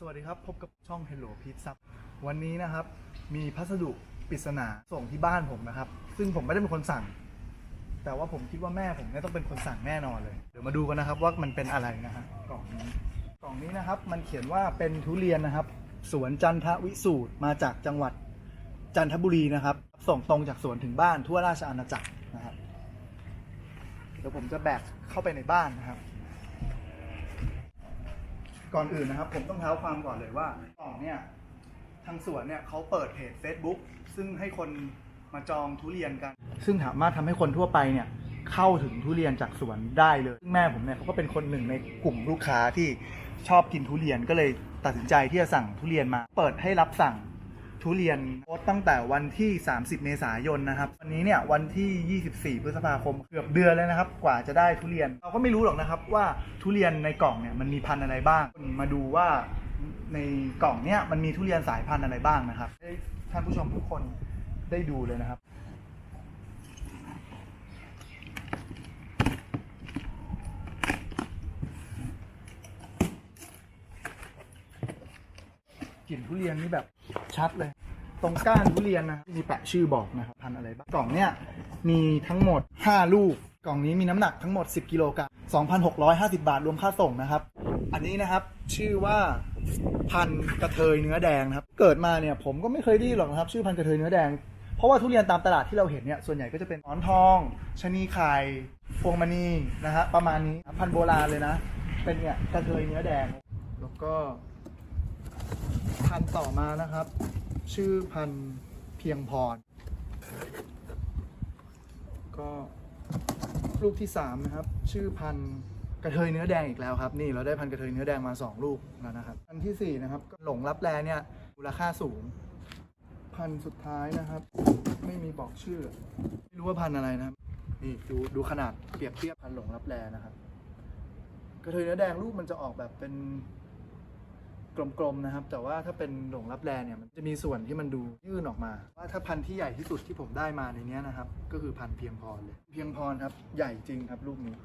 สวัสดีครับ พบกับช่อง Hello Pizza วันนี้นะครับ มีพัสดุปริศนาส่งที่บ้านผมนะครับ ซึ่งผมไม่ได้เป็นคนสั่ง แต่ว่าผมคิดว่าแม่ผมเนี่ยต้องเป็นคนสั่งแน่นอนเลย เดี๋ยวมาดูกันนะครับว่ามันเป็นอะไรนะฮะกล่องนี้กล่องนี้นะครับ มันเขียนว่าเป็นทุเรียนนะครับ สวนจันทวิสูตรมาจากจังหวัดจันทบุรีนะครับ ส่งตรงจากสวนถึงบ้านทั่วราชอาณาจักรนะครับเดี๋ยวผมจะแบกเข้าไปในบ้านนะครับ ก่อนอื่นนะครับ ผมต้องเท้าความก่อนเลยว่ากล่องเนี่ยทางสวนเนี่ยเขาเปิดเพจ Facebook ซึ่งให้คนมาจองทุเรียนกัน ซึ่งสามารถทำให้คนทั่วไปเนี่ยเข้าถึงทุเรียนจากสวนได้เลยซึ่งแม่ผมเนี่ยเขาก็เป็นคนหนึ่งในกลุ่มลูกค้าที่ชอบกินทุเรียนก็เลยตัดสินใจที่จะสั่งทุเรียนมา เปิดให้รับสั่ง ทุเรียนโพสต์ตั้งแต่วันที่ 30 เมษายนนะครับ วันนี้เนี่ยวันที่ 24 พฤษภาคมเกือบเดือนแล้วนะครับ กว่าจะได้ทุเรียน เราก็ไม่รู้หรอกนะครับว่าทุเรียนในกล่องเนี่ยมันมีพันธุ์อะไรบ้าง มาดูว่าในกล่องเนี่ยมันมีทุเรียนสายพันธุ์อะไรบ้างนะครับให้ท่านผู้ชมทุกคนได้ดูเลยนะครับ กลิ่นทุเรียนนี่แบบชัดเลย ตรงก้านทุเรียนนะมีแปะชื่อบอกนะครับพันอะไรบ้างกล่องเนี้ยมีทั้งหมด 5 ลูก กล่องนี้มีน้ำหนักทั้งหมด 10 กิโลกรัม2,650 บาทรวมค่าส่งนะครับ อันนี้นะครับชื่อว่าพันกระเทยเนื้อแดงนะครับ เกิดมาเนี่ยผมก็ไม่เคยได้ยินหรอกนะครับชื่อพันกระเทยเนื้อแดงเพราะว่าทุเรียนตามตลาดที่เราเห็นเนี่ยส่วนใหญ่ก็จะเป็นหมอนทองชะนีไข่พวงมณีนะฮะประมาณนี้พันโบราณเลยนะ เป็นเนี่ยกระเทยเนื้อแดง แล้วก็ พันธุ์ต่อมานะครับ ชื่อพันธุ์เพียงพร ก็ลูกที่สามนะครับ ชื่อพันธุ์กระเทยเนื้อแดงอีกแล้วครับ นี่เราได้พันธุ์กระเทยเนื้อแดงมาสองลูกแล้วนะครับ พันธุ์ที่สี่นะครับหลงรับแลเนี่ยมูลค่าสูง พันธุ์สุดท้ายนะครับ ไม่มีบอกชื่อ ไม่รู้ว่าพันธุ์อะไรนะครับนี่ดูดูขนาดเปรียบเทียบพันธุ์หลงรับแลนะครับ กระเทยเนื้อแดงลูกมันจะออกแบบเป็น กลมๆนะครับ แต่ว่าถ้าเป็นหลงรับแลเนี่ยมันจะมีส่วนที่มันดูยื่นออกมา ว่าถ้าพันธุ์ที่ใหญ่ที่สุดที่ผมได้มาในนี้นะครับ ก็คือพันธุ์เพียงพรเลย เพียงพรครับใหญ่จริงครับลูกนี้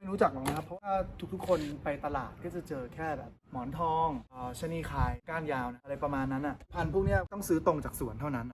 ไม่รู้จักหรอกนะครับ เพราะว่าทุกๆ คนไปตลาดก็จะเจอแค่แบบหมอนทองอ่อชะนีคายก้านยาวนะอะไรประมาณนั้นอะพันธุ์พวกนี้ต้องซื้อตรงจากสวนเท่านั้น